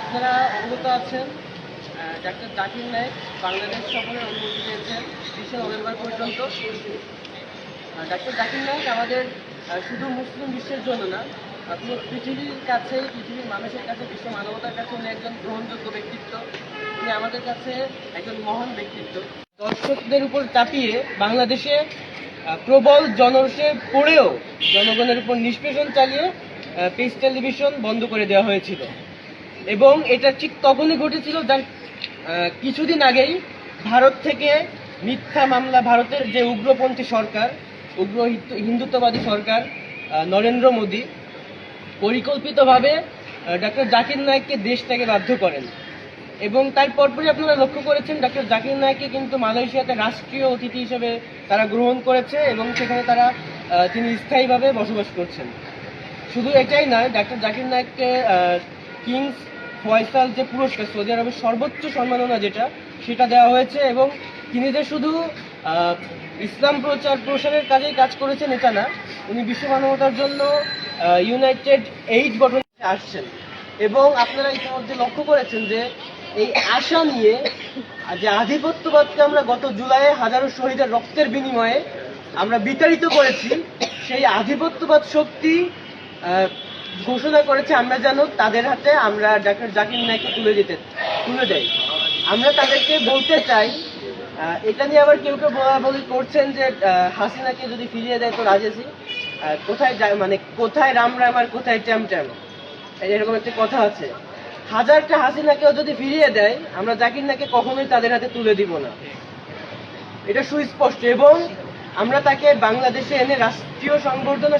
আপনারা অবগত আছেন ডাক্তার জাকির নায়ক বাংলাদেশ সফরের অনুমতি পেয়েছেন বিশে নভেম্বর পর্যন্ত। ডাক্তার জাকির নায়ক আমাদের শুধু মুসলিম বিশ্বের জন্য না পুরো পৃথিবীর কাছে, পৃথিবীর মানুষের কাছে, বিশ্ব মানবতার কাছে উনি একজন গ্রহণযোগ্য ব্যক্তিত্ব। উনি আমাদের কাছে একজন মহান ব্যক্তিত্ব। দর্শকদের উপর চাপিয়ে বাংলাদেশে প্রবল জনরসে পড়েও জনগণের উপর নিষ্পেষণ চালিয়ে পেস টেলিভিশন বন্ধ করে দেওয়া হয়েছিল। এবং এটা ঠিক তখনই ঘটেছিল যার কিছুদিন আগেই ভারত থেকে মিথ্যা মামলা, ভারতের যে উগ্রপন্থী সরকার, উগ্র হিন্দুত্ববাদী সরকার নরেন্দ্র মোদী, পরিকল্পিতভাবে ডক্টর জাকির নায়েককে দেশ থেকে বাধ্য করেন। এবং তার পরপরই আপনারা লক্ষ্য করেছেন ডক্টর জাকির নায়ককে কিন্তু মালয়েশিয়াতে রাষ্ট্রীয় অতিথি হিসেবে তারা গ্রহণ করেছে এবং সেখানে তারা তিনি স্থায়ীভাবে বসবাস করছেন। শুধু এটাই নয়, ডাক্তার জাকির নায়ককে কিংস ফয়সাল যে পুরস্কার, সৌদি আরবের সর্বোচ্চ সম্মাননা যেটা, সেটা দেওয়া হয়েছে এবং তিনি যে শুধু ইসলাম প্রচার প্রসারের কাজেই কাজ করেছেন, এটা না, উনি বিশ্ব মানবতার জন্য ইউনাইটেড এইড গঠনে আসছেন। এবং আপনারা ইতিমধ্যে লক্ষ্য করেছেন যে, এই আশা নিয়ে, যে আধিপত্যবাদকে আমরা গত জুলাইয়ে হাজারো শহীদের রক্তের বিনিময়ে আমরা বিতাড়িত করেছি, সেই আধিপত্যবাদ শক্তি ঘোষণা করেছে, আমরা যেন তাদের হাতে আমরা ডাক্তার জাকির নাইকে তুলে দিতে, তুলে দেয় আমরা তাদেরকে বলতে চাই এটা নিয়ে আবার কেউ কেউ বলা বলি করছেন যে হাসিনাকে যদি ফিরিয়ে দেয় তো রাজেসি কোথায় যায় মানে কোথায় রাম রাম আর কোথায় ট্যাম ট্যাম? এরকম একটা কথা আছে। হাজারটা হাসিনাকেও যদি ফিরিয়ে দেয়, আমরা জাকির নাকে কখনোই তাদের হাতে তুলে দিব না। এটা সুস্পষ্ট এবং আমরা তাকে বাংলাদেশে এনে রাষ্ট্রীয় সংবর্ধনা